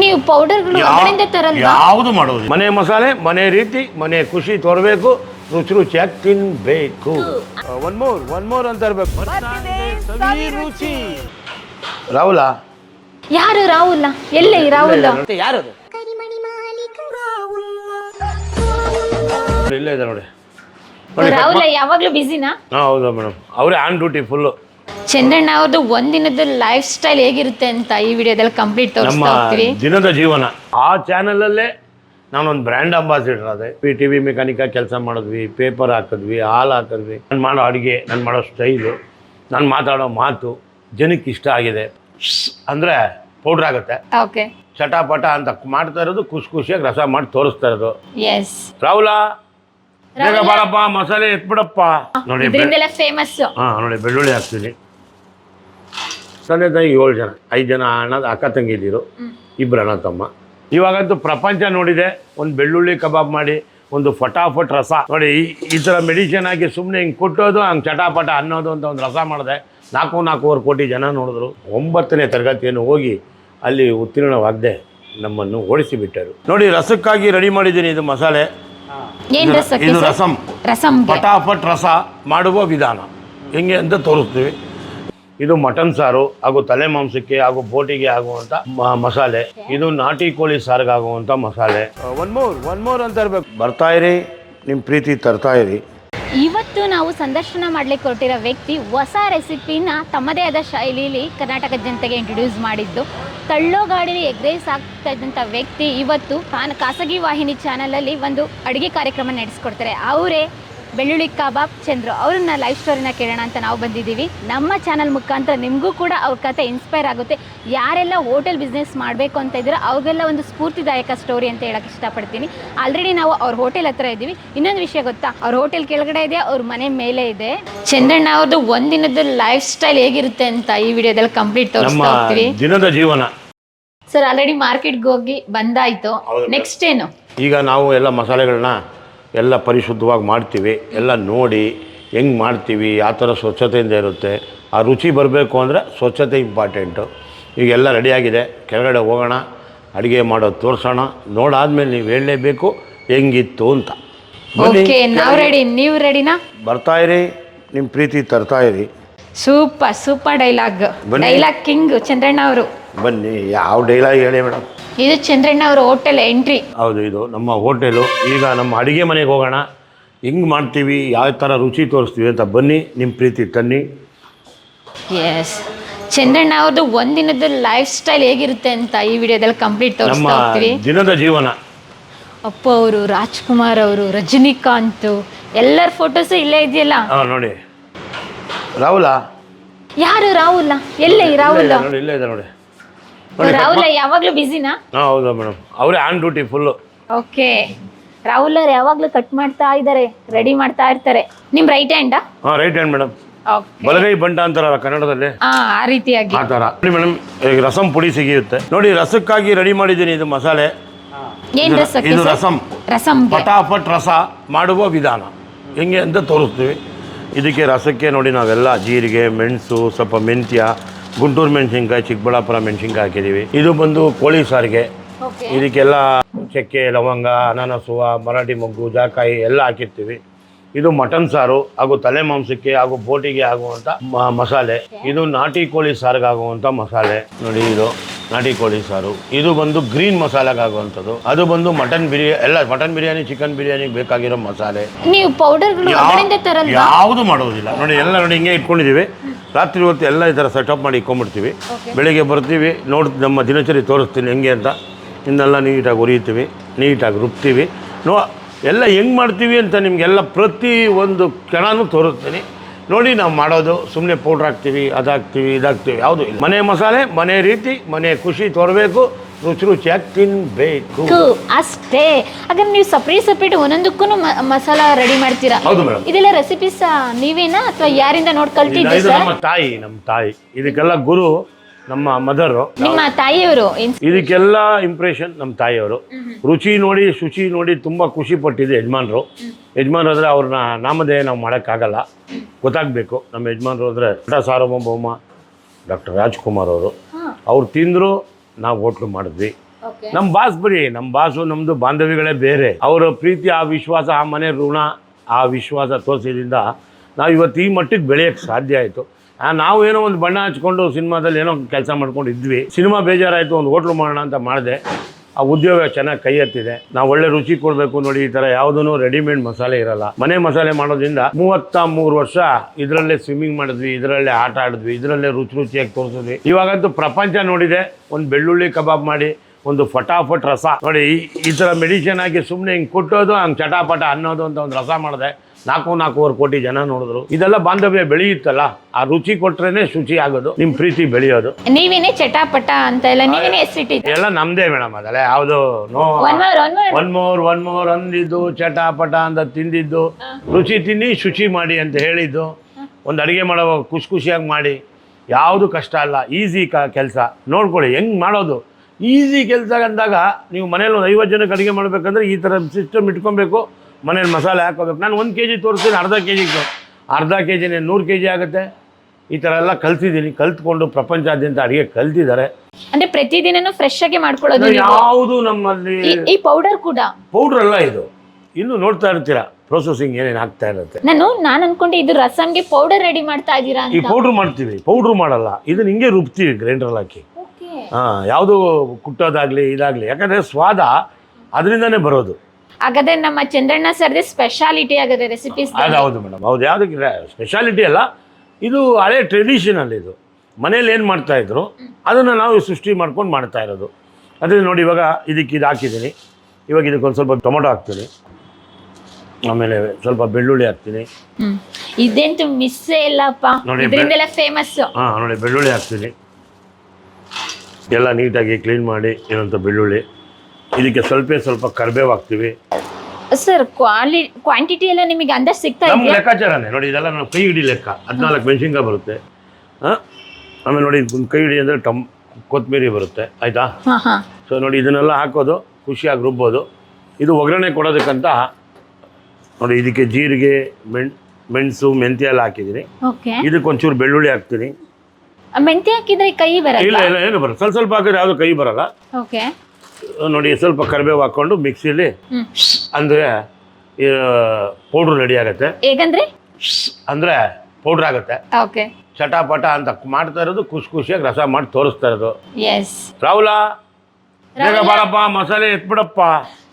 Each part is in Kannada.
ನೀವು ಪೌಡರ್ಗಳು ಹೊರಗಡೆಯಿಂದ ಯಾವುದು ಮಾಡೋದು ಮನೆ ಮಸಾಲೆ ಮನೆ ರೀತಿ ಮನೆ ಖುಷಿ ತೋರಬೇಕು ರುಚಿ ರುಚಿಯಾಗಿ ತಿನ್ಬೇಕು. ಒನ್ ಮೋರ್ ಒನ್ ಮೋರ್ ಅಂತ ಇರ್ಬೇಕು. ರುಚಿ. ರಾಹುಲ? ಯಾರು ರಾಹುಲ್? ಎಲ್ಲೇ ರಾಹುಲ್? ಯಾರು ಇಲ್ಲೇ ಇದೆ ನೋಡಿ ನೋಡಿ. ರಾಹುಲ್ ಯಾವಾಗ್ಲೂ ಬಿಸಿನಾ ಹಾಂ ಹೌದು ಮೇಡಮ್ ಅವರೇ ಆನ್ ಡ್ಯೂಟಿ ಫುಲ್ಲು ಚಂದ್ರಣ್ಣ ಅವ್ರದ್ದು ಒಂದಿನದ ಲೈಫ್ ಸ್ಟೈಲ್ ಹೇಗಿರುತ್ತೆ ಅಂತ ಈ ವಿಡಿಯೋದಲ್ಲಿ ಕಂಪ್ಲೀಟ್ ತೋರಿಸ್ತೀವಿ ತೋರಿಸ್ತಾ ಹೋಗ್ತೀವಿ. ದಿನದ ಜೀವನ. ಆ ಚಾನಲಲ್ಲೇ ನಾನೊಂದು ಬ್ರ್ಯಾಂಡ್ ಅಂಬಾಸಿಡರ್ ಅದೇ ಪಿ ಟಿ ವಿ ಮೆಕ್ಯಾನಿಕ ಕೆಲಸ ಮಾಡಿದ್ವಿ ಪೇಪರ್ ಹಾಕಿದ್ವಿ ಹಾಲು ಹಾಕಿದ್ವಿ. ನಾನು ಮಾಡೋ ಅಡುಗೆ ನಾನು ಮಾಡೋ ಸ್ಟೈಲು ನಾನು ಮಾತಾಡೋ ಮಾತು ಜನಕ್ಕೆ ಇಷ್ಟ ಆಗಿದೆ. ಅಂದರೆ ಪೌಡ್ರ್ ಆಗುತ್ತೆ. ಓಕೆ ಚಟಾಪಟ ಅಂತ ಮಾಡ್ತಾ ಇರೋದು ಖುಷಿ ಖುಷಿಯಾಗಿ ರಸ ಮಾಡಿ ತೋರಿಸ್ತಾ ಇರೋದು. ಎಸ್ ರಾಹುಲ ಬೇಗ ಬಾರಪ್ಪ ಮಸಾಲೆ ಎತ್ಬಿಡಪ್ಪ. ನೋಡಿ ಫೇಮಸ್ ಹಾಂ ನೋಡಿ ಬೆಳ್ಳುಳ್ಳಿ ಹಾಕ್ತೀನಿ. ತಂದೆ ತಾಯಿ ಏಳು ಜನ ಐದು ಜನ ಅಣ್ಣ ಅಕ್ಕ ತಂಗಿದ್ದೀರು ಇಬ್ಬರು ಅಣ್ಣ ತಮ್ಮ. ಇವಾಗಂತೂ ಪ್ರಪಂಚ ನೋಡಿದೆ ಒಂದು ಬೆಳ್ಳುಳ್ಳಿ ಕಬಾಬ್ ಮಾಡಿ ಒಂದು ಫಟಾಫಟ್ ರಸ. ನೋಡಿ ಈ ಥರ ಮೆಡಿಸಿನ್ ಹಾಕಿ ಸುಮ್ಮನೆ ಹಿಂಗೆ ಕೊಟ್ಟೋದು ಹಂಗೆ ಚಟಾಪಟ ಅನ್ನೋದು ಅಂತ ಒಂದು ರಸ ಮಾಡಿದೆ. ನಾಲ್ಕು ನಾಲ್ಕೂವರೆ ಕೋಟಿ ಜನ ನೋಡಿದ್ರು. ಒಂಬತ್ತನೇ ತರಗತಿಯನ್ನು ಹೋಗಿ ಅಲ್ಲಿ ಉತ್ತೀರ್ಣವಾಗದೆ ನಮ್ಮನ್ನು ಓಡಿಸಿಬಿಟ್ಟರು ನೋಡಿ ರಸಕ್ಕಾಗಿ ರೆಡಿ ಮಾಡಿದ್ದೀನಿ ಇದು ಮಸಾಲೆ. ಇದು- ರಸಂ? ರಸಂ ಫಟಾಫಟ್ ರಸ ಮಾಡುವ ವಿಧಾನ. ಹೆಂಗೆ ಅಂತ ತೋರಿಸ್ತೀವಿ. ಇದು ಮಟನ್ ಸಾರು ಹಾಗೂ ತಲೆ ಮಾಂಸಕ್ಕೆ ಹಾಗೂ ಬೋಟಿಗೆ ಆಗುವಂತ ಮ- ಮಸಾಲೆ. ಇದು ನಾಟಿ ಕೋಳಿ ಸಾರಿಗೆ ಆಗುವಂತ ಮಸಾಲೆ. ಒನ್ ಮೋರ್ ಒನ್ ಮೋರ್ ಅಂತ ಇರ್ಬೇಕು. ಬರ್ತಾ ಇರಿ ನಿಮ್ಮ ಪ್ರೀತಿ ತರ್ತಾ ಇರಿ. ಇವತ್ತು ನಾವು ಸಂದರ್ಶನ ಮಾಡ್ಲಿಕ್ಕೆ ಹೊರಟಿರೋ ವ್ಯಕ್ತಿ ಹೊಸ ರೆಸಿಪಿನ ತಮ್ಮದೇ ಆದ ಶೈಲಿಲಿ ಕರ್ನಾಟಕ ಜನತೆಗೆ ಇಂಟ್ರೊಡ್ಯೂಸ್ ಮಾಡಿದ್ದು. ತಳ್ಳೋ ಗಾಡಿಲಿ ಎಗ್ ರೈಸ್ ಆಗ್ತಾ ಇದ್ದಂಥ ವ್ಯಕ್ತಿ ಇವತ್ತು ಖಾನ್ ಖಾಸಗಿ ವಾಹಿನಿ ಚಾನಲಲ್ಲಿ ಒಂದು ಅಡುಗೆ ಕಾರ್ಯಕ್ರಮ ನಡೆಸ್ಕೊಡ್ತಾರೆ. ಅವರೇ ಬೆಳ್ಳುಳ್ಳಿ ಕಬಾಬ್ ಚಂದ್ರು ಅವ್ರನ್ನ ಲೈಫ್ ಸ್ಟೋರಿನ ಕೇಳೋಣ ಅಂತ ನಾವು ಬಂದಿದ್ದೀವಿ. ನಮ್ಮ ಚಾನಲ್ ಮುಖಾಂತರ ನಿಮಗೂ ಕೂಡ ಅವ್ರ ಕತೆ ಇನ್ಸ್ಪೈರ್ ಆಗುತ್ತೆ. ಯಾರೆಲ್ಲ ಹೋಟೆಲ್ ಬಿಸ್ನೆಸ್ ಮಾಡಬೇಕು ಅಂತ ಇದ್ದೀರೋ ಅವ್ರಿಗೆಲ್ಲ ಒಂದು ಸ್ಫೂರ್ತಿದಾಯಕ ಸ್ಟೋರಿ ಅಂತ ಹೇಳಕ್ಕೆ ಇಷ್ಟಪಡ್ತೀನಿ. ಆಲ್ರೆಡಿ ನಾವು ಅವ್ರ ಹೋಟೆಲ್ ಹತ್ರ ಇದ್ದೀವಿ. ಇನ್ನೊಂದು ವಿಷಯ ಗೊತ್ತಾ? ಅವ್ರ ಹೋಟೆಲ್ ಕೆಳಗಡೆ ಇದೆ ಅವ್ರ ಮನೆ ಮೇಲೆ ಇದೆ. ಚಂದ್ರಣ್ಣ ಅವ್ರದ್ದು ಒಂದಿನದ ಲೈಫ್ ಸ್ಟೈಲ್ ಹೇಗಿರುತ್ತೆ ಅಂತ ಈ ವಿಡಿಯೋದಲ್ಲಿ ಕಂಪ್ಲೀಟ್ ತೋರಿಸ್ತೀವಿ ತೋರಿಸ್ತಾ ಹೋಗ್ತೀವಿ. ದಿನದ ಜೀವನ. ಸರ್ ಆಲ್ರೆಡಿ ಮಾರ್ಕೆಟ್ಗೆ ಹೋಗಿ ಬಂದಾಯ್ತು. ನೆಕ್ಸ್ಟ್ ಏನು? ಈಗ ನಾವು ಎಲ್ಲ ಮಸಾಲೆಗಳನ್ನ ಎಲ್ಲ ಪರಿಶುದ್ಧವಾಗಿ ಮಾಡ್ತೀವಿ ಎಲ್ಲ ನೋಡಿ ಹೆಂಗೆ ಮಾಡ್ತೀವಿ ಆ ಥರ ಸ್ವಚ್ಛತೆಯಿಂದ ಇರುತ್ತೆ. ಆ ರುಚಿ ಬರಬೇಕು ಅಂದರೆ ಸ್ವಚ್ಛತೆ ಇಂಪಾರ್ಟೆಂಟು ಈಗ ಎಲ್ಲ ರೆಡಿಯಾಗಿದೆ ಕೆಳಗಡೆ ಹೋಗೋಣ ಅಡುಗೆ ಮಾಡೋದು ತೋರಿಸೋಣ ನೋಡಾದ್ಮೇಲೆ ನೀವು ಹೇಳಲೇಬೇಕು ಹೆಂಗಿತ್ತು ಅಂತ. ಓಕೆ ನಾವು ರೆಡಿ ನೀವು ರೆಡಿನಾ ಬರ್ತಾ ಇರಿ ನಿಮ್ಮ ಪ್ರೀತಿ ತರ್ತಾ ಇರಿ. Super super dialogue. Dialogue king Chandranna ಅವರು. ಬನ್ನಿ ಯಾವ ಡೈಲಾಗ್ ಹೇಳಿ ಮೇಡಮ್? ಇದು ಚಂದ್ರಣ್ಣ ಅವರ ಹೋಟೆಲ್ ಎಂಟ್ರಿ. ಹೌದು ಇದು ನಮ್ಮ ಹೋಟೆಲು. ಈಗ ನಮ್ಮ ಅಡುಗೆ ಮನೆಗೆ ಹೋಗೋಣ. ಹೆಂಗೆ ಮಾಡ್ತೀವಿ ಯಾವ ಥರ ರುಚಿ ತೋರಿಸ್ತೀವಿ ಅಂತ ಬನ್ನಿ ನಿಮ್ಮ ಪ್ರೀತಿ ತನ್ನಿ. ಎಸ್ ಚಂದ್ರಣ್ಣ ಅವ್ರದ್ದು ಒಂದಿನದ ಲೈಫ್ ಸ್ಟೈಲ್ ಹೇಗಿರುತ್ತೆ ಅಂತ ಈ ವಿಡಿಯೋದಲ್ಲಿ ಕಂಪ್ಲೀಟ್ ನಮ್ಮ ತೋರಿಸ್ತಾ ಹೋಗ್ತೀವಿ. ದಿನದ ಜೀವನ. ಅಪ್ಪ ಅವರು ರಾಜ್ಕುಮಾರ್ ಅವರು ರಜನಿಕಾಂತ್ ಎಲ್ಲರ ಫೋಟೋಸ್ ಇಲ್ಲೇ ಇದೆಯಲ್ಲ? ಹಾಂ ನೋಡಿ. ರಾಹುಲ? ಯಾರು ರಾಹುಲ್? ಎಲ್ಲೇ ರಾಹುಲ್? ಇಲ್ಲೇ ಇದೆ ನೋಡಿ ಇಲ್ಲೇ ಇದೆ ನೋಡಿ ನೋಡಿ ರಾಹುಲ್ ಯಾವಾಗ್ಲೂ ಬಿಸಿನಾ ಹಾಂ ಹೌದು ಮೇಡಮ್ ಅವರೇ on duty full okay. Rahul ಅವ್ರು ಯಾವಾಗ್ಲೂ ಕಟ್ ಮಾಡ್ತಾ ಇದ್ದಾರೆ ರೆಡಿ ಮಾಡ್ತಾ ಇರ್ತಾರೆ. ನಿಮ್ ರೈಟ್ ಹ್ಯಾಂಡಾ ಹಾ ರೈಟ್ ಹ್ಯಾಂಡ್ ಮೇಡಮ್ ಬಲಗೈ ಬಂಟ ಅಂತಾರಲ್ಲ ಕನ್ನಡದಲ್ಲಿ? ಆ ಆ ರೀತಿಯಾಗಿ. ಆತರ ಥರ ನೋಡಿ ಮೇಡಮ್ ಈಗ ರಸಂ ಪುಡಿ ಸಿಗುತ್ತೆ ನೋಡಿ ರಸಕ್ಕಾಗಿ ರೆಡಿ ಮಾಡಿದ್ದೀನಿ ಇದು ಮಸಾಲೆ. ಏನ್ ಇದು- ರಸಕ್ಕೆ ಇದು? ರಸಂ. ರಸಂಗೆ. ಫಟಾಫಟ್ ರಸ ಮಾಡುವ ವಿಧಾನ. ಹೆಂಗೆ ಅಂತ ತೋರಿಸ್ತೀವಿ. ಇದಕ್ಕೆ ರಸಕ್ಕೆ ನೋಡಿ ನಾವೆಲ್ಲ ಜೀರಿಗೆ ಮೆಣಸು ಸ್ವಲ್ಪ ಮೆಂತ್ಯ ಗುಂಟೂರು ಮೆಣಸಿನ್ಕಾಯಿ ಚಿಕ್ಕಬಳ್ಳಾಪುರ ಮೆಣಸಿನ್ಕಾಯಿ ಹಾಕಿದ್ದೀವಿ ಇದು ಬಂದು ಕೋಳಿ ಸಾರಿಗೆ. ಇದಕ್ಕೆಲ್ಲ ಚಕ್ಕೆ ಲವಂಗ ಅನಾನಸು ಮರಾಠಿ ಮೊಗ್ಗು ಜಾಕಾಯಿ ಎಲ್ಲ ಹಾಕಿರ್ತೀವಿ. ಇದು ಮಟನ್ ಸಾರು ಹಾಗೂ ತಲೆ ಮಾಂಸಕ್ಕೆ ಹಾಗೂ ಬೋಟಿಗೆ ಆಗುವಂಥ ಮಸಾಲೆ. ಇದು ನಾಟಿ ಕೋಳಿ ಸಾರಿಗೆ ಆಗುವಂಥ ಮಸಾಲೆ. ನೋಡಿ ಇದು. ನಾಟಿ ಕೋಳಿ ಸಾರು. ಇದು ಬಂದು ಗ್ರೀನ್ ಮಸಾಲೆಗೆ ಆಗುವಂಥದ್ದು. ಅದು ಬಂದು ಮಟನ್ ಬಿರಿಯಾನಿ ಎಲ್ಲ ಮಟನ್ ಬಿರಿಯಾನಿ ಚಿಕನ್ ಬಿರಿಯಾನಿಗೆ ಬೇಕಾಗಿರೋ ಮಸಾಲೆ. ನೀವು ಪೌಡರ್ಗಳು ಹೊರಗಡೆಯಿಂದ ತರಲ್ವಾ? ಯಾವುದು ಮಾಡೋದಿಲ್ಲ. ನೋಡಿ ಎಲ್ಲ ನೋಡಿ ಹಿಂಗೆ ಇಟ್ಕೊಂಡಿದ್ದೀವಿ ರಾತ್ರಿ ಹೊತ್ತು ಎಲ್ಲ ಈ ಥರ ಸೆಟಪ್ ಮಾಡಿ ಇಟ್ಕೊಂಡ್ಬಿಡ್ತೀವಿ. ಬೆಳಿಗ್ಗೆ ಬರ್ತೀವಿ ನೋಡಿ ನಮ್ಮ ದಿನಚರಿ ತೋರಿಸ್ತೀನಿ ಹೆಂಗೆ ಅಂತ. ಇನ್ನೆಲ್ಲ ನೀಟಾಗಿ ಉರಿಯುತ್ತೀವಿ ನೀಟಾಗಿ ರುಬ್ತೀವಿ. ನೋ ಎಲ್ಲ ಹೆಂಗೆ ಮಾಡ್ತೀವಿ ಅಂತ ನಿಮಗೆಲ್ಲ ಪ್ರತಿ ಒಂದು ಕ್ಷಣನೂ ತೋರಿಸ್ತೀನಿ. ನೋಡಿ ನಾವು ಮಾಡೋದು ಸುಮ್ಮನೆ ಪೌಡ್ರ್ ಹಾಕ್ತೀವಿ ಅದಾಕ್ತೀವಿ ಇದಾಗ್ತೀವಿ ಯಾವುದು ಇಲ್ಲ. ಮನೆ ಮಸಾಲೆ ಮನೆ ರೀತಿ ಮನೆ ಖುಷಿ ತೋರಬೇಕು ರುಚಿ ರುಚಿಯಾಗಿ ತಿನ್ಬೇಕು. ಅಷ್ಟೇ. ಹಾಗಾದ್ರೆ ನೀವು ಸಪ್ರೇಟ್ ಸಪ್ರೇಟ್ ಒಂದೊಂದಕ್ಕೂ ಮಸಾಲ ರೆಡಿ ಮಾಡ್ತೀರಾ? ಹೌದು ಮೇಡಮ್. ಇದೆಲ್ಲ ರೆಸಿಪೀಸ್ ನೀವೇನಾ ಅಥವಾ ಯಾರಿಂದ ನೋಡ್ ಕಲ್ತಿದ್ರಿ ಇದು ನಮ್ಮ ತಾಯಿ ನಮ್ಮ ತಾಯಿ. ಇದಕ್ಕೆಲ್ಲ ಗುರು ನಮ್ಮ ಮದರು ನಿಮ್ಮ ತಾಯಿಯವರು ಇದಕ್ಕೆಲ್ಲ ಇಂಪ್ರೆಷನ್ ನಮ್ಮ ತಾಯಿಯವರು. ರುಚಿ ನೋಡಿ ಶುಚಿ ನೋಡಿ ತುಂಬ ಖುಷಿ ಪಟ್ಟಿದ್ದು ಯಜಮಾನ್ರು. ಯಜಮಾನ್ ಆದ್ರೆ ಅವ್ರನ್ನ ನಾಮಧೇಯ ನಾವು ಮಾಡೋಕ್ಕಾಗಲ್ಲ. ಗೊತ್ತಾಗಬೇಕು ನಮ್ಮ ಯಜಮಾನ್ರು ಅಂದ್ರೆ ನಟ ಸಾರ್ವಭೌಮ ಡಾಕ್ಟರ್ ರಾಜ್ಕುಮಾರ್ ಅವರು. ಅವ್ರು ತಿಂದರು ನಾವು ಹೋಟ್ಲು ಮಾಡಿದ್ವಿ. ನಮ್ಮ ಬಾಸ್ ಬರೀ ನಮ್ಮ ಬಾಸು ನಮ್ಮದು ಬಾಂಧವ್ಯಗಳೇ ಬೇರೆ. ಅವರ ಪ್ರೀತಿ ಆ ವಿಶ್ವಾಸ ಆ ಮನೆ ಋಣ ಆ ವಿಶ್ವಾಸ ತೋರಿಸಿದ್ರಿಂದ ನಾವು ಇವತ್ತು ಈ ಮಟ್ಟಿಗೆ ಬೆಳೆಯಕ್ಕೆ ಸಾಧ್ಯ ಆಯಿತು. ನಾವು ಏನೋ ಒಂದು ಬಣ್ಣ ಹಚ್ಕೊಂಡು ಸಿನಿಮಾದಲ್ಲಿ ಏನೋ ಕೆಲಸ ಮಾಡ್ಕೊಂಡು ಇದ್ವಿ ಸಿನಿಮಾ ಬೇಜಾರಾಯಿತು, ಒಂದು ಹೋಟ್ಲು ಮಾಡೋಣ ಅಂತ ಮಾಡಿದೆ. ಆ ಉದ್ಯೋಗ ಚೆನ್ನಾಗಿ ಕೈ ಎತ್ತಿದೆ. ನಾವು ಒಳ್ಳೆ ರುಚಿ ಕೊಡಬೇಕು ನೋಡಿ, ಈ ಥರ ಯಾವುದೂ ರೆಡಿಮೇಡ್ ಮಸಾಲೆ ಇರಲ್ಲ. ಮನೆ ಮಸಾಲೆ ಮಾಡೋದ್ರಿಂದ ಮೂವತ್ತ ಮೂರು ವರ್ಷ ಇದರಲ್ಲೇ ಸ್ವಿಮ್ಮಿಂಗ್ ಮಾಡಿದ್ವಿ, ಇದರಲ್ಲೇ ಆಟ ಆಡಿದ್ವಿ, ಇದರಲ್ಲೇ ರುಚಿ ರುಚಿಯಾಗಿ ತೋರಿಸಿದ್ವಿ. ಇವಾಗಂತೂ ಪ್ರಪಂಚ ನೋಡಿದೆ, ಒಂದು ಬೆಳ್ಳುಳ್ಳಿ ಕಬಾಬ್ ಮಾಡಿ, ಒಂದು ಫಟಾಫಟ್ ರಸ. ನೋಡಿ, ಈ ಥರ ಮೆಡಿಷನ್ ಹಾಕಿ ಸುಮ್ಮನೆ ಹಿಂಗೆ ಕೊಟ್ಟೋದು, ಹಂಗೆ ಚಟಾಪಟ ಅನ್ನೋದು ಅಂತ ಒಂದು ರಸ ಮಾಡಿದೆ. ನಾಲ್ಕು ನಾಲ್ಕೂವರೆ ಕೋಟಿ ಜನ ನೋಡಿದ್ರು. ಇದೆಲ್ಲ ಬಾಂಧವ್ಯ ಬೆಳೆಯುತ್ತಲ್ಲ ಆ ರುಚಿ ಕೊಟ್ರೇನೆ ಶುಚಿ ಆಗೋದು ನಿಮ್ಮ ಪ್ರೀತಿ ಬೆಳೆಯೋದು. ನೀವೇನೆ ಚಟಾಪಟ ಅಂತ ಎಲ್ಲ ನೀವೇನೆ ಹೆಸರಿಟ್ಟಿದ್ದು ಎಲ್ಲ ನಮ್ದೇ ಮೇಡಮ್ ಅದಲ್ಲ ಯಾವ್ದು no one more one more one more one more ಅಂದಿದ್ದು ಚಟಾಪಟ ಅಂತ ತಿಂದಿದ್ದು. ರುಚಿ ತಿನ್ನಿ ಶುಚಿ ಮಾಡಿ ಅಂತ ಹೇಳಿದ್ದು. ಒಂದು ಅಡುಗೆ ಮಾಡೋವಾಗ ಖುಷಿ ಖುಷಿಯಾಗಿ ಮಾಡಿ. ಯಾವುದು ಕಷ್ಟ ಅಲ್ಲ ಈಸಿ ಕ ಕೆಲಸ. ನೋಡ್ಕೊಳ್ಳಿ ಹೆಂಗೆ ಮಾಡೋದು? ಈಸಿ ಕೆಲಸ ಅಂದಾಗ ನೀವು ಮನೇಲಿ ಒಂದು ಐವತ್ತು ಜನಕ್ಕೆ ಅಡುಗೆ ಮಾಡಬೇಕಂದ್ರೆ ಈ ಥರ ಸಿಸ್ಟಮ್ ಇಟ್ಕೊಬೇಕು. ಮನೇಲಿ ಮಸಾಲೆ ಹಾಕೋಬೇಕು ನಾನು ಒಂದು ಕೆ ಜಿ ತೋರಿಸ್ತೀನಿ ಅರ್ಧ ಕೆ ಜಿಗೆ ಅರ್ಧ ಕೆ ಜಿನೇ ನೂರು ಕೆ ಜಿ ಆಗುತ್ತೆ. ಈ ಥರ ಎಲ್ಲ ಕಲ್ತಿದ್ದೀನಿ. ಕಲ್ತ್ಕೊಂಡು ಪ್ರಪಂಚಾದ್ಯಂತ ಅಡುಗೆ ಕಲ್ತಿದ್ದಾರೆ. ಅಂದ್ರೆ ಪ್ರತಿದಿನ ಫ್ರೆಶ್ ಆಗಿ ಮಾಡ್ಕೊಳ್ಳೋದು ಯಾವುದು ನಮ್ಮಲ್ಲಿ ಈ- ಪೌಡರ್ ಕೂಡ? ಪೌಡರ್ ಅಲ್ಲ ಇದು. ಇನ್ನು ನೋಡ್ತಾ ಇರ್ತೀರಾ ಪ್ರೊಸೆಸಿಂಗ್ ಏನೇನು ಆಗ್ತಾ ಇರುತ್ತೆ. ನಾನು ನಾನು ಅನ್ಕೊಂಡೆ ಇದು ರಸಂಗೆ ಪೌಡರ್ ರೆಡಿ ಮಾಡ್ತಾ ಇದ್ದೀರಾ ಈ ಪೌಡ್ರ್ ಮಾಡ್ತೀವಿ. ಪೌಡ್ರ್ ಮಾಡಲ್ಲ. ಇದನ್ನ ಹಿಂಗೆ ರುಬ್ತೀವಿ ಗ್ರೈಂಡರ್ ಹಾಕಿ. ಹಾಂ ಯಾವುದು ಕುಟ್ಟೋದಾಗಲಿ ಇದಾಗಲಿ. ಯಾಕಂದರೆ ಸ್ವಾದ ಅದರಿಂದನೇ ಬರೋದು. ಹಾಗಾದ್ರೆ ನಮ್ಮ ಚಂದ್ರಣ್ಣ ಸರ್ದೇ ಸ್ಪೆಷಾಲಿಟಿ ಆಗದೆ ರೆಸಿಪೀಸ್ ಅದು ಹೌದು ಮೇಡಮ್ ಹೌದು. ಯಾವುದಕ್ಕೆ ಸ್ಪೆಷಾಲಿಟಿ ಅಲ್ಲ. ಇದು ಹಳೆ ಟ್ರೆಡಿಷನಲ್ ಇದು. ಮನೇಲಿ ಏನು ಮಾಡ್ತಾ ಇದ್ರು ಅದನ್ನು ನಾವು ಸೃಷ್ಟಿ ಮಾಡ್ಕೊಂಡು ಮಾಡ್ತಾ ಇರೋದು. ಅದೇ ನೋಡಿ ಇವಾಗ ಇದಕ್ಕೆ ಇದು ಹಾಕಿದ್ದೀನಿ. ಇವಾಗ ಇದಕ್ಕೊಂದು ಸ್ವಲ್ಪ ಟೊಮೊಟೊ ಹಾಕ್ತೀನಿ. ಆಮೇಲೆ ಸ್ವಲ್ಪ ಬೆಳ್ಳುಳ್ಳಿ ಹಾಕ್ತೀನಿ. ಇದೇಂತ ಮಿಸ್ಸೇ ಇಲ್ಲಪ್ಪ. ನೋಡಿ, ಇದರಿಂದೆಲ್ಲ ಫೇಮಸ್ ಹಾಂ ನೋಡಿ ಬೆಳ್ಳುಳ್ಳಿ ಹಾಕ್ತೀನಿ. ಎಲ್ಲ ನೀಟಾಗಿ ಕ್ಲೀನ್ ಮಾಡಿ ಏನಂತ ಬೆಳ್ಳುಳ್ಳಿ. ಇದಕ್ಕೆ ಸ್ವಲ್ಪ ಸ್ವಲ್ಪ ಕರ್ಬೇವು ಹಾಕ್ತೀವಿ ಸರ್ ಕ್ವಾಲಿ ಕ್ವಾಂಟಿಟಿ ಎಲ್ಲ ನಿಮಗೆ ಅಂದಾಜು ಸಿಗ್ತಾ ನಮ್ಮ ಇದೆಯಾ? ಲೆಕ್ಕಾಚಾರನೇ. ನೋಡಿ ಇದೆಲ್ಲ ನಾವು ಕೈ ಹಿಡಿ ಲೆಕ್ಕ. ಹದಿನಾಲ್ಕು ಮೆಣಸಿನ್ಕಾಯಿ ಬರುತ್ತೆ. ಹಾಂ? ಆಮೇಲೆ ನೋಡಿ ಕೈ ಹಿಡಿ ಅಂದರೆ ಟಮ್ ಕೊತ್ತಂಬರಿ ಬರುತ್ತೆ. ಆಯಿತಾ? ಹಾ ಹಾ. ಸೊ ನೋಡಿ ಇದನ್ನೆಲ್ಲ ಹಾಕೋದು ಖುಷಿಯಾಗಿ ರುಬ್ಬೋದು. ಇದು ಒಗ್ಗರಣೆ ಕೊಡೋದಕ್ಕಂತ ನೋಡಿ ಇದಕ್ಕೆ ಜೀರಿಗೆ ಮೆಣ್ ಮೆಣಸು ಮೆಂತ್ಯ ಎಲ್ಲ ಹಾಕಿದ್ದೀನಿ. ಓಕೆ ಇದಕ್ಕೆ ಒಂಚೂರು ಬೆಳ್ಳುಳ್ಳಿ ಹಾಕ್ತೀನಿ. ಮೆಂತ್ಯ ಹಾಕಿದ್ರೆ ಕೈ ಇಲ್ಲ ಬರಲ್ಲ? ಇಲ್ಲ ಏನು ಬರಲ್ಲ. ಸ್ವಲ್ಪ ಸ್ವಲ್ಪ ಹಾಕಿದ್ರೆ ಯಾವುದು ಕೈ ಬರಲ್ಲ. ಓಕೆ ನೋಡಿ ಸ್ವಲ್ಪ ಕರಿಬೇವು ಹಾಕೊಂಡು ಮಿಕ್ಸಿಲಿ ಅಂದ್ರೆ ಪೌಡ್ರ್ ರೆಡಿ ಆಗುತ್ತೆ. ಹೇಗಂದ್ರೆ? ಅಂದ್ರೆ ಪೌಡ್ರ್ ಆಗುತ್ತೆ. ಓಕೆ. ಚಟಾಪಟ ಅಂತ ಮಾಡ್ತಾ ಇರೋದು ಖುಷಿ ಖುಷಿಯಾಗಿ ರಸ ಮಾಡಿ ತೋರಿಸ್ತಾ ಇರೋದು. ಎಸ್ ರಾಹುಲ ಬೇಗ ಬಾರಪ್ಪ ಮಸಾಲೆ ಎತ್ಬಿಡಪ್ಪ.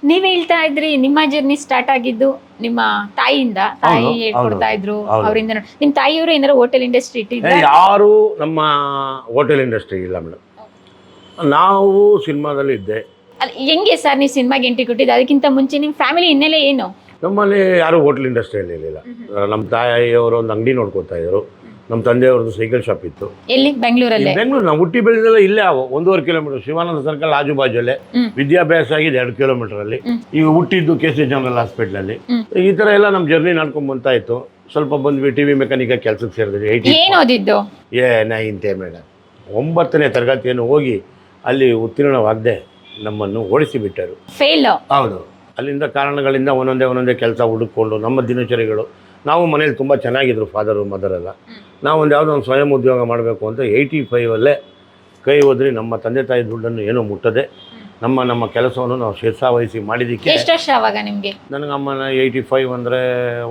ನೀವ್ ಹೇಳ್ತಾ ಇದ್ರಿ ನಿಮ್ಮ ಜರ್ನಿ ಸ್ಟಾರ್ಟ್ ಆಗಿದ್ದು ನಿಮ್ಮ ತಾಯಿಯಿಂದ. ತಾಯಿ ಹೇಳ್ಕೊಡ್ತಾ ಇದ್ರು. ಅವರಿಂದ ನಿಮ್ ತಾಯಿಯವರು ಏನಾರ ಹೋಟೆಲ್ ಇಂಡಸ್ಟ್ರಿ ಇಟ್ಟಿದ್ರೆ? ಯಾರು ನಮ್ಮ ಹೋಟೆಲ್ ಇಂಡಸ್ಟ್ರಿ ಇಲ್ಲ ಮೇಡಮ್. ನಾವು ಸಿನಿಮಾದಲ್ಲಿ ಇದ್ದೆ ಹೆಂಗೆ ಸರ್ ನೀವು ಸಿನಿಮಾಗೆ ಎಂಟ್ರಿ ಕೊಟ್ಟಿದ್ದು? ಅದಕ್ಕಿಂತ ಮುಂಚೆ ನಿಮ್ಮ ಫ್ಯಾಮಿಲಿ ಹಿನ್ನೆಲೆ ಏನು? ನಮ್ಮಲ್ಲಿ ಯಾರು ಹೋಟ್ಲ್ ಇಂಡಸ್ಟ್ರಿಯಲ್ಲಿ ಇರಲಿಲ್ಲ. ನಮ್ಮ ತಾಯಿಯವರು ಒಂದು ಅಂಗಡಿ ನೋಡ್ಕೊತಾ ಇದ್ರು. ನಮ್ಮ ತಂದೆಯವ್ರದ್ದು ಸೈಕಲ್ ಶಾಪ್ ಇತ್ತು. ಎಲ್ಲಿ? ಬೆಂಗಳೂರಲ್ಲಿ? ಬೆಂಗಳೂರು ನಾವು ಹುಟ್ಟಿ ಬೆಳೆದೆಲ್ಲ ಇಲ್ಲೇ ಅವು ಒಂದೂವರೆ ಕಿಲೋಮೀಟರ್ ಶಿವಾನಂದ ಸರ್ಕಲ್ ಆಜು ಬಾಜುಲ್ಲೇ ಹ್ಮ್. ವಿದ್ಯಾಭ್ಯಾಸ ಆಗಿದೆ ಎರಡು ಕಿಲೋಮೀಟರ್ ಅಲ್ಲಿ. ಈಗ ಹುಟ್ಟಿದ್ದು ಕೆ ಸಿ ಜನರಲ್ ಹಾಸ್ಪಿಟ್ಲಲ್ಲಿ ಅಲ್ಲಿ. ಈ ಥರ ಎಲ್ಲ ನಮ್ಮ ಜರ್ನಿ ನಡ್ಕೊಂಡು ಬಂತಾ ಇತ್ತು ಸ್ವಲ್ಪ ಬಂದ್ವಿ ಟಿ ವಿ ಮೆಕ್ಯಾನಿಕ ಕೆಲಸಕ್ಕೆ ಸೇರಿದ್ವಿ ಏನು ಓದಿದ್ದು? ಏ ನೈನ್ತೆ ಮೇಡಮ್ ಒಂಬತ್ತನೇ ತರಗತಿಯನ್ನು ಹೋಗಿ ಅಲ್ಲಿ ಉತ್ತೀರ್ಣವಾಗದೆ. ನಮ್ಮನ್ನು ಓಡಿಸಿಬಿಟ್ಟರು. ಫೇಲ್ ಹೌದು. ಅಲ್ಲಿಂದ ಕಾರಣಗಳಿಂದ ಒಂದೊಂದೇ ಒಂದೊಂದೇ ಕೆಲಸ ಹುಡುಕೊಂಡು ನಮ್ಮ ದಿನಚರಿಗಳು ನಾವು ಮನೇಲಿ ತುಂಬ ಚೆನ್ನಾಗಿದ್ರು ಫಾದರು ಮದರೆಲ್ಲ ನಾವು ಒಂದು ಯಾವುದೋ ಒಂದು ಸ್ವಯಂ ಉದ್ಯೋಗ ಮಾಡಬೇಕು ಅಂತ ಏಯ್ಟಿ ಫೈವಲ್ಲೇ ಕೈ ಹೋದ್ರೆ ನಮ್ಮ ತಂದೆ ತಾಯಿ ದುಡ್ಡನ್ನು ಏನೋ ಮುಟ್ಟದೆ. ನಮ್ಮ ನಮ್ಮ ಕೆಲಸವನ್ನು ನಾವು ಶಿರ್ಸಾವಹಿಸಿ ಮಾಡಿದ್ದಕ್ಕೆ ಎಷ್ಟು ವರ್ಷ ಅವಾಗ ನಿಮ್ಗೆ? ನನಗೆ ಅಮ್ಮನ ಏಯ್ಟಿ ಫೈವ್ ಅಂದರೆ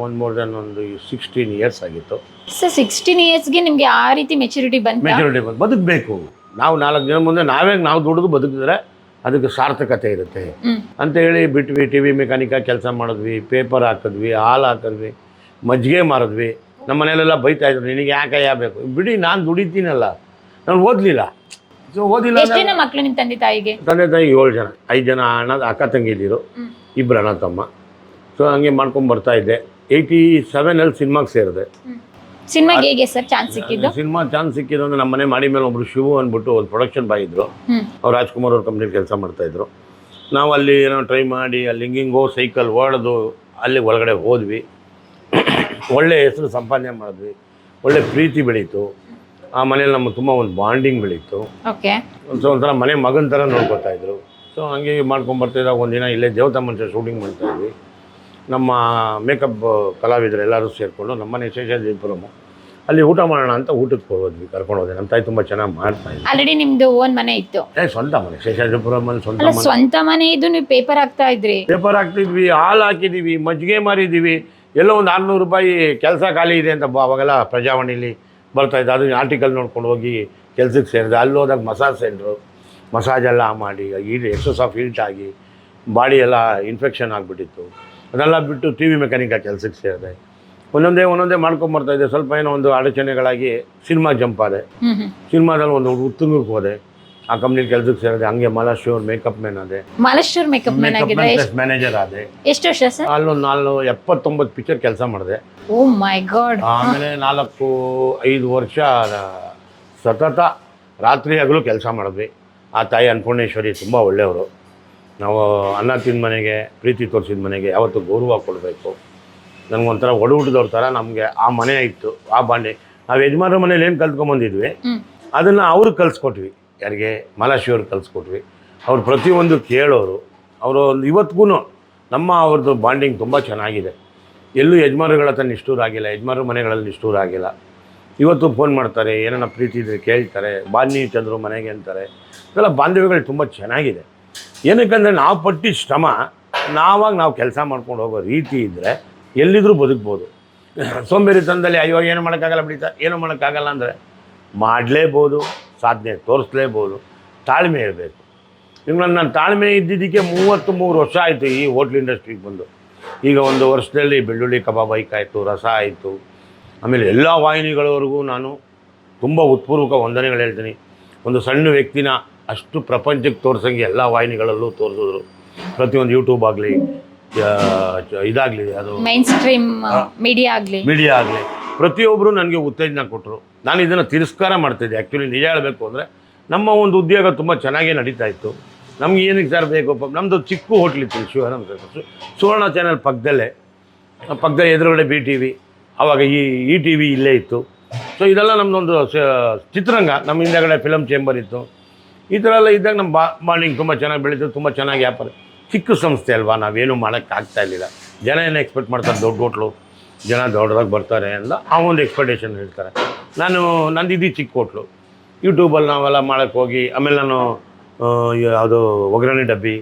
ಒಂದು ಮೋರ್ ದೆನ್ ಒಂದು ಸಿಕ್ಸ್ಟೀನ್ ಇಯರ್ಸ್ ಆಗಿತ್ತು. ಸರ್ ಸಿಕ್ಸ್ಟೀನ್ ಇಯರ್ಸ್ಗೆ ನಿಮಗೆ ಆ ರೀತಿ ಮೆಚುರಿಟಿ ಬಂದು ಮೆಚುರಿಟಿ ಬಂದು ಬದುಕಬೇಕು. ನಾವು ನಾಲ್ಕು ದಿನ ಮುಂದೆ ನಾವೇ ನಾವು ದುಡಿದು ಬದುಕಿದ್ರೆ ಅದಕ್ಕೆ ಸಾರ್ಥಕತೆ ಇರುತ್ತೆ. ಹ್ಮ್. ಅಂತ ಹೇಳಿ ಬಿಟ್ವಿ ಟಿ ವಿ ಮೆಕ್ಯಾನಿಕ ಕೆಲಸ ಮಾಡಿದ್ವಿ ಪೇಪರ್ ಹಾಕಿದ್ವಿ ಹಾಲು ಹಾಕಿದ್ವಿ ಮಜ್ಜಿಗೆ ಮಾರಿದ್ವಿ. ನಮ್ಮ ಮನೇಲೆಲ್ಲ ಬೈತಾ ಇದ್ರು ನಿನಗೆ ಯಾಕೆ ಯಾಬೇಕು ಬಿಡಿ ನಾನು ದುಡಿತೀನಲ್ಲ. ನಾನು ಓದಲಿಲ್ಲ. ಸೊ ಓದಿಲ್ಲ ಮಕ್ಕಳು ನಿಮ್ಮ ತಂದೆ ತಾಯಿಗೆ? ತಂದೆ ತಾಯಿ ಏಳು ಜನ ಐದು ಜನ ಅಣ್ಣ ಅಕ್ಕ ತಂಗಿದ್ದೀರು. ಇಬ್ಬರು ಅಣ್ಣ ತಮ್ಮ. ಸೊ ಹಂಗೆ ಮಾಡ್ಕೊಂಡು ಬರ್ತಾ ಇದ್ದೆ. ಏಯ್ಟಿ ಸೆವೆನಲ್ಲಿ ಸಿನಿಮಾಗೆ ಸೇರಿದೆ. ಸಿನಿಮಾಗೆ ಹೇಗೆ ಸರ್ ಚಾನ್ಸ್ ಸಿಕ್ಕಿದ್ದು? ಸಿನಿಮಾ ಚಾನ್ಸ್ ಸಿಕ್ಕಿದ್ದು ಅಂದ್ರೆ ನಮ್ಮ ಮನೆ ಮಾಡಿ ಮೇಲೆ ಒಬ್ರು ಶಿವು ಅಂದ್ಬಿಟ್ಟು ಒಂದು ಪ್ರೊಡಕ್ಷನ್ ಬಾಯ್ ಇದ್ರು ಅವ್ರು ರಾಜ್ಕುಮಾರ್ ಅವ್ರ ಕಂಪ್ನಿ ಕೆಲಸ ಮಾಡ್ತಾಯಿದ್ರು. ನಾವು ಅಲ್ಲಿ ಏನೋ ಟ್ರೈ ಮಾಡಿ ಅಲ್ಲಿ ಹಿಂಗಿಂಗೋ ಸೈಕಲ್ ಓಡೋದು ಅಲ್ಲಿ ಒಳಗಡೆ ಹೋದ್ವಿ. ಒಳ್ಳೆ ಹೆಸರು ಸಂಪಾದನೆ ಮಾಡಿದ್ವಿ. ಒಳ್ಳೆ ಪ್ರೀತಿ ಬೆಳೀತು. ಆ ಮನೇಲಿ ನಮ್ಮ ತುಂಬ ಒಂದು ಬಾಂಡಿಂಗ್ ಬೆಳೀತು. ಓಕೆ ಒಂದು ಸೊ ಒಂಥರ ಮನೆ ಮಗನ ಥರ ನೋಡ್ಕೊತಾ ಇದ್ರು. ಸೊ ಹಂಗೆ ಮಾಡ್ಕೊಂಡು ಬರ್ತಿದ್ದಾಗ ಒಂದಿನ ಇಲ್ಲೇ ದೇವತಾ ಮನುಷ್ಯ ಶೂಟಿಂಗ್ ಮಾಡ್ತಾಯಿದ್ವಿ ನಮ್ಮ ಮೇಕಪ್ ಕಲಾವಿದರು ಎಲ್ಲರೂ ಸೇರಿಕೊಂಡು ನಮ್ಮನೆ ಶೇಷಾದ್ರಿಪುರಮು ಅಲ್ಲಿ ಊಟ ಮಾಡೋಣ ಅಂತ ಊಟಕ್ಕೆ ಹೋದ್ವಿ ಕರ್ಕೊಂಡು ಹೋದೆ. ನಮ್ಮ ತಾಯಿ ತುಂಬ ಚೆನ್ನಾಗಿ ಮಾಡ್ತಾ ಆಲ್ರೆಡಿ ನಿಮ್ದು ಓನ್ ಮನೆ ಇತ್ತು. ಏ ಸ್ವಂತ ಮನೆ. ಶೇಷಾದ್ರಿಪುರಮಲ್ಲಿ ಸ್ವಂತ ಅಲ್ಲ ಮನೆ. ಸ್ವಂತ ಮನೆ ಇದು ನೀವು ಪೇಪರ್ ಹಾಕ್ತಾ ಇದ್ರಿ. ಪೇಪರ್ ಹಾಕ್ತಿದ್ವಿ ಹಾಲು ಹಾಕಿದ್ದೀವಿ ಮಜ್ಜಿಗೆ ಮಾರಿದ್ದೀವಿ ಎಲ್ಲೋ ಒಂದು ಆರುನೂರು ರೂಪಾಯಿ ಕೆಲಸ ಖಾಲಿ ಇದೆ ಅಂತ ಬ- ಅವಾಗೆಲ್ಲ ಪ್ರಜಾವಾಣಿಲಿ ಬರ್ತಾ ಇದ್ದೆ ಅದು ಆರ್ಟಿಕಲ್ ನೋಡ್ಕೊಂಡು ಹೋಗಿ ಕೆಲಸಕ್ಕೆ ಸೇರಿದೆ. ಅಲ್ಲಿ ಹೋದಾಗ ಮಸಾಜ್ ಸೆಂಟ್ರು ಮಸಾಜ್ ಎಲ್ಲ ಮಾಡಿ ಈ ಎಕ್ಸಸ್ ಆಫ್ ಹೀಟ್ ಆಗಿ ಬಾಡಿ ಎಲ್ಲ ಇನ್ಫೆಕ್ಷನ್ ಆಗಿಬಿಟ್ಟಿತ್ತು. ಅದೆಲ್ಲ ಬಿಟ್ಟು ಟಿ ವಿ ಮೆಕ್ಯಾನಿಕ ಕೆಲಸಕ್ಕೆ ಸೇರಿದೆ. ಒಂದೊಂದೇ ಒಂದೊಂದೇ ಮಾಡ್ಕೊಂಬರ್ತಾ ಇದ್ದೆ. ಸ್ವಲ್ಪ ಏನೋ ಒಂದು ಅಡಚಣೆಗಳಾಗಿ ಸಿನಿಮಾ ಜಂಪ್ ಆದೆ. ಸಿನಿಮಾದಲ್ಲಿ ಒಂದು ಉತ್ತುಂಗಕ್ಕೆ ಹೋದೆ. ಆ ಕಂಪ್ನಿ ಕೆಲಸಕ್ಕೆ ಸೇರಿದೆ. ಹಂಗೆ ಮಲಾಶ್ಯೂರ್ ಮೇಕಪ್ ಮ್ಯಾನ್ ಆದೆ. Maleshwar makeup man makeup manager ಆದೆ. ಎಷ್ಟು ವರ್ಷ ಸರ್? ಅಲ್ಲೊಂದು ನಾಲ್ಕು ಎಪ್ಪತ್ತೊಂಬತ್ತು ಪಿಕ್ಚರ್ ಕೆಲಸ ಮಾಡಿದೆ. ಓ ಮೈ ಗಾಡ್ ಆಮೇಲೆ ನಾಲ್ಕು ಐದು ವರ್ಷ ಸತತ ರಾತ್ರಿ ಹಗಲು ಕೆಲಸ ಮಾಡಿದ್ವಿ. ಆ ತಾಯಿ ಅನ್ನಪೂರ್ಣೇಶ್ವರಿ ತುಂಬ ಒಳ್ಳೆಯವರು. ನಾವು ಅನ್ನ ತಿಂದ ಮನೆಗೆ ಪ್ರೀತಿ ತೋರಿಸಿದ ಮನೆಗೆ ಯಾವತ್ತೂ ಗೌರವ ಕೊಡಬೇಕು. ನನಗೊಂಥರ ಒಡಹುಟ್ಟಿದವ್ರ ಥರ ನಮಗೆ ಆ ಮನೆ ಇತ್ತು ಆ ಬಾಂಡೆ. ನಾವು ಯಜಮಾನರ ಮನೇಲಿ ಏನು ಕಲ್ತ್ಕೊಂಬಂದಿದ್ವಿ ಅದನ್ನು ಅವ್ರಿಗೆ ಕಲಿಸ್ಕೊಟ್ವಿ. ಯಾರಿಗೆ? ಮಾಲಾಶಿಯವ್ರಿಗೆ ಕಲಿಸ್ಕೊಟ್ವಿ. ಅವ್ರು ಪ್ರತಿಯೊಂದು ಕೇಳೋರು ಅವರು ಒಂದು ಇವತ್ತಿಗೂ ನಮ್ಮ ಅವ್ರದ್ದು ಬಾಂಡಿಂಗ್ ತುಂಬ ಚೆನ್ನಾಗಿದೆ. ಎಲ್ಲೂ ಯಜಮಾನರುಗಳ ಹತ್ರ ನಿಷ್ಠೂರ ಆಗಿಲ್ಲ ಯಜಮಾನರ ಮನೆಗಳಲ್ಲಿ ನಿಷ್ಠೂರ ಆಗಿಲ್ಲ. ಇವತ್ತು ಫೋನ್ ಮಾಡ್ತಾರೆ ಏನನ್ನ ಪ್ರೀತಿ ಇದ್ರೆ ಕೇಳ್ತಾರೆ ಬಾನ್ನಿ ಚಂದ್ರು ಮನೆಗೆ ಅಂತಾರೆ. ಇದೆಲ್ಲ ಬಾಂಧವ್ಯಗಳು ತುಂಬ ಚೆನ್ನಾಗಿದೆ. ಏನಕ್ಕಂದರೆ ನಾವು ಪಟ್ಟಿ ಶ್ರಮ, ನಾವಾಗ ನಾವು ಕೆಲಸ ಮಾಡ್ಕೊಂಡು ಹೋಗೋ ರೀತಿ ಇದ್ದರೆ ಎಲ್ಲಿದ್ರೂ ಬದುಕ್ಬೋದು. ಸೋಂಬೇರಿತನದಲ್ಲಿ ಅಯ್ಯೋ, ಏನು ಮಾಡೋಕ್ಕಾಗಲ್ಲ ಬಿಡಿತ ಏನು ಮಾಡೋಕ್ಕಾಗಲ್ಲ ಅಂದರೆ ಮಾಡಲೇಬೋದು, ಸಾಧನೆ ತೋರಿಸ್ಲೇಬೋದು, ತಾಳ್ಮೆ ಇರಬೇಕು. ಇನ್ನು ನಾನು ತಾಳ್ಮೆ ಇದ್ದಿದ್ದಕ್ಕೆ ಮೂವತ್ತು ಮೂರು ವರ್ಷ ಆಯಿತು ಈ ಹೋಟ್ಲ್ ಇಂಡಸ್ಟ್ರಿಗೆ ಬಂದು. ಈಗ ಒಂದು ವರ್ಷದಲ್ಲಿ ಬೆಳ್ಳುಳ್ಳಿ ಕಬಾಬ್ ಆಯಿತು, ರಸ ಆಯಿತು. ಆಮೇಲೆ ಎಲ್ಲ ವಾಹಿನಿಗಳವರೆಗೂ ನಾನು ತುಂಬ ಉತ್ಪೂರ್ವಕ ವಂದನೆಗಳು ಹೇಳ್ತೀನಿ. ಒಂದು ಸಣ್ಣ ವ್ಯಕ್ತಿನ ಅಷ್ಟು ಪ್ರಪಂಚಕ್ಕೆ ತೋರ್ಸಂಗೆ ಎಲ್ಲ ವಾಹಿನಿಗಳಲ್ಲೂ ತೋರಿಸಿದ್ರು. ಪ್ರತಿಯೊಂದು ಯೂಟ್ಯೂಬ್ ಆಗಲಿ ಇದಾಗಲಿ ಅದು ಮೈನ್ ಸ್ಟ್ರೀಮ್ ಮೀಡಿಯಾ ಆಗಲಿ. ಮೀಡಿಯಾ ಆಗಲಿ. ಪ್ರತಿಯೊಬ್ಬರು ನನಗೆ ಉತ್ತೇಜನ ಕೊಟ್ಟರು ನಾನು ಇದನ್ನು ತಿರಸ್ಕಾರ ಮಾಡ್ತಿದ್ದೆ. ಆ್ಯಕ್ಚುಲಿ ನಿಜ ಹೇಳಬೇಕು ಅಂದರೆ ನಮ್ಮ ಒಂದು ಉದ್ಯೋಗ ತುಂಬ ಚೆನ್ನಾಗೇ ನಡೀತಾ ಇತ್ತು. ನಮ್ಗೆ ಏನಕ್ಕೆ ಸರ್ ಬೇಕು? ನಮ್ಮದು ಚಿಕ್ಕ ಹೋಟ್ಲ್ ಇತ್ತು ಶಿವರಾಮ್ ಸು- ಸುವರ್ಣ ಚಾನೆಲ್ ಪಕ್ಕದಲ್ಲೇ. ಪಕ್ಕದಲ್ಲಿ ಪಕ್ಕದ ಎದುರುಗಡೆ ಬಿ ಟಿ ವಿ ಆವಾಗ ಈ ಈ ಟಿ ವಿ ಇಲ್ಲೇ ಇತ್ತು. ಸೊ ಇದೆಲ್ಲ ನಮ್ಮದೊಂದು ಚಿತ್ರರಂಗ ನಮ್ಮ ಹಿಂದೆಗಡೆ ಫಿಲಮ್ ಚೇಂಬರ್ ಇತ್ತು. ಈ ಥರ ಎಲ್ಲ ಇದ್ದಾಗ ನಮ್ಮ ಬಾ, ಮಾರ್ನಿಂಗ್ ತುಂಬ ಚೆನ್ನಾಗಿ ಬೆಳೀತು, ತುಂಬ ಚೆನ್ನಾಗಿ ವ್ಯಾಪಾರ. ಚಿಕ್ಕ ಸಂಸ್ಥೆ ಅಲ್ವಾ, ನಾವೇನು ಮಾಡೋಕ್ಕಾಗ್ತಾ ಇರಲಿಲ್ಲ. ಜನ ಏನು ಎಕ್ಸ್ಪೆಕ್ಟ್ ಮಾಡ್ತಾರೆ, ದೊಡ್ಡ ಹೋಟ್ಲು, ಜನ ದೊಡ್ಡದಾಗಿ ಬರ್ತಾರೆ ಅಂತ ಆ ಒಂದು ಎಕ್ಸ್ಪೆಕ್ಟೇಷನ್ ಹೇಳ್ತಾರೆ. ನಾನು, ನಂದು ಚಿಕ್ಕ ಹೋಟ್ಲು. ಯೂಟ್ಯೂಬಲ್ಲಿ ನಾವೆಲ್ಲ ಮಾಡೋಕ್ಕೆ ಹೋಗಿ, ಆಮೇಲೆ ನಾನು ಯಾವುದು ಒಗ್ಗರಣೆ ಡಬ್ಬಿ,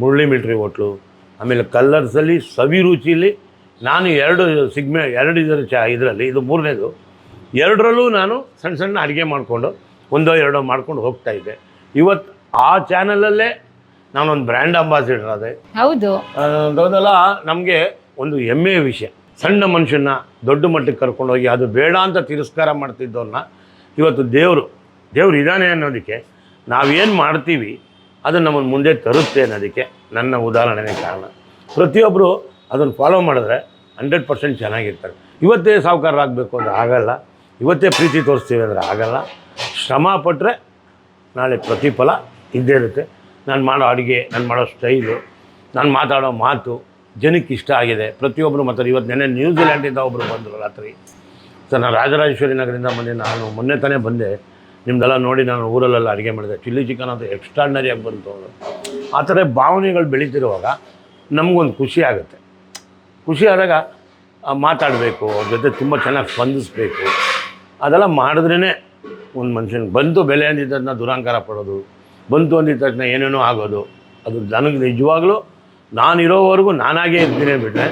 ಮುರಳಿ ಮಿಲ್ಟ್ರಿ ಹೋಟ್ಲು, ಆಮೇಲೆ ಕಲ್ಲರ್ಸಲ್ಲಿ ಸವಿ ರುಚಿಲಿ ನಾನು ಎರಡು ಸಿಗ್ಮೆ, ಎರಡು ಇದರ ಚ, ಇದರಲ್ಲಿ, ಇದು ಮೂರನೇದು. ಎರಡರಲ್ಲೂ ನಾನು ಸಣ್ಣ ಸಣ್ಣ ಅಡುಗೆ ಮಾಡಿಕೊಂಡು, ಒಂದೋ ಎರಡೋ ಮಾಡ್ಕೊಂಡು ಹೋಗ್ತಾ ಇದ್ದೆ. ಇವತ್ತು ಆ ಚಾನಲಲ್ಲೇ ನಾನೊಂದು ಬ್ರ್ಯಾಂಡ್ ಅಂಬಾಸಿಡರ್ ಅದೇ ಹೌದು. ಅದೆಲ್ಲ ನಮಗೆ ಒಂದು ಹೆಮ್ಮೆಯ ವಿಷಯ. ಸಣ್ಣ ಮನುಷ್ಯನ ದೊಡ್ಡ ಮಟ್ಟಕ್ಕೆ ಕರ್ಕೊಂಡೋಗಿ ಅದು ಬೇಡ ಅಂತ ತಿರಸ್ಕಾರ ಮಾಡ್ತಿದ್ದವ್ರನ್ನ ಇವತ್ತು ದೇವರು ದೇವ್ರು ಇದಾನೆ ಅನ್ನೋದಕ್ಕೆ ನಾವೇನು ಮಾಡ್ತೀವಿ ಅದು ನಮ್ಮನ್ನು ಮುಂದೆ ತರುತ್ತೆ ಅನ್ನೋದಕ್ಕೆ ನನ್ನ ಉದಾಹರಣೆನೇ ಕಾರಣ. ಪ್ರತಿಯೊಬ್ಬರು ಅದನ್ನು ಫಾಲೋ ಮಾಡಿದ್ರೆ ಹಂಡ್ರೆಡ್ ಪರ್ಸೆಂಟ್ ಚೆನ್ನಾಗಿರ್ತಾರೆ. ಇವತ್ತೇ ಸಾಹುಕಾರರಾಗಬೇಕು ಅಂದರೆ ಆಗಲ್ಲ. ಇವತ್ತೇ ಪ್ರೀತಿ ತೋರಿಸ್ತೀವಿ ಅಂದರೆ ಆಗಲ್ಲ. ಶ್ರಮ ಪಟ್ಟರೆ ನಾಳೆ ಪ್ರತಿಫಲ ಇದ್ದೇ ಇರುತ್ತೆ. ನಾನು ಮಾಡೋ ಅಡುಗೆ, ನಾನು ಮಾಡೋ ಸ್ಟೈಲು, ನಾನು ಮಾತಾಡೋ ಮಾತು ಜನಕ್ಕೆ ಇಷ್ಟ ಆಗಿದೆ. ಪ್ರತಿಯೊಬ್ಬರು ಮಾತಾಡಿ. ಇವತ್ತು ನೆನೆ ನ್ಯೂಜಿಲ್ಯಾಂಡಿಂದ ಒಬ್ಬರು ಬಂದರು ರಾತ್ರಿ. ಸರ್, ನಾನು ರಾಜರಾಜೇಶ್ವರಿ ನಗರದಿಂದ ಬಂದೆ. ನಾನು ಮೊನ್ನೆ ತಾನೇ ಬಂದೆ. ನಿಮ್ದೆಲ್ಲ ನೋಡಿ ನಾನು ಊರಲ್ಲೆಲ್ಲ ಅಡುಗೆ ಮಾಡಿದೆ. ಚಿಲ್ಲಿ ಚಿಕನ್ ಅದು ಎಕ್ಸ್ಟ್ರಾಡ್ನರಿಯಾಗಿ ಬಂತು. ಆ ಥರ ಭಾವನೆಗಳು ಬೆಳೀತಿರುವಾಗ ನಮಗೊಂದು ಖುಷಿ ಆಗುತ್ತೆ. ಖುಷಿ ಆದಾಗ ಮಾತಾಡಬೇಕು, ಅವ್ರ ಜೊತೆ ತುಂಬ ಚೆನ್ನಾಗಿ ಸ್ಪಂದಿಸ್ಬೇಕು. ಅದೆಲ್ಲ ಮಾಡಿದ್ರೇ ಒಂದು ಮನುಷ್ಯನಿಗೆ ಬಂತು ಬೆಲೆ ಅಂದಿದ್ದ ತಕ್ಷಣ ದುರಾಂಕಾರ ಪಡೋದು ಬಂತು ಅಂದಿದ್ದ ತಕ್ಷಣ ಏನೇನೋ ಆಗೋದು ಅದು ನನಗೆ ನಿಜವಾಗ್ಲೂ ನಾನಿರೋವರೆಗೂ ನಾನಾಗೇ ಇರ್ತೀನಿ ಅಂದ್ಬಿಟ್ರೆ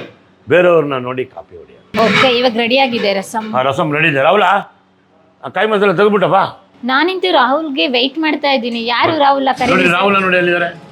ಬೇರೆಯವ್ರನ್ನ ನೋಡಿ ಕಾಪಿ ಹೊಡಿ ಓಕೆ ಇವಾಗ ರೆಡಿ ಆಗಿದೆ ರಸಂ? ಆ ರಸಮ್ ರೆಡಿ ಇದೆ. ರಾಹುಲ ಆ ಕೈ ಮಸಾಲೆ ತೆಗೆದ್ಬಿಟ್ಟಪ್ಪ. ನಾನಿಂತು ರಾಹುಲ್ಗೆ ವೆಯ್ಟ್ ಮಾಡ್ತಾ ಇದ್ದೀನಿ. ಯಾರು ರಾಹುಲ್ ನೋಡಿ ರಾಹುಲ ನೋಡಿ ಎಲ್ಲಿದ್ದಾರೆ?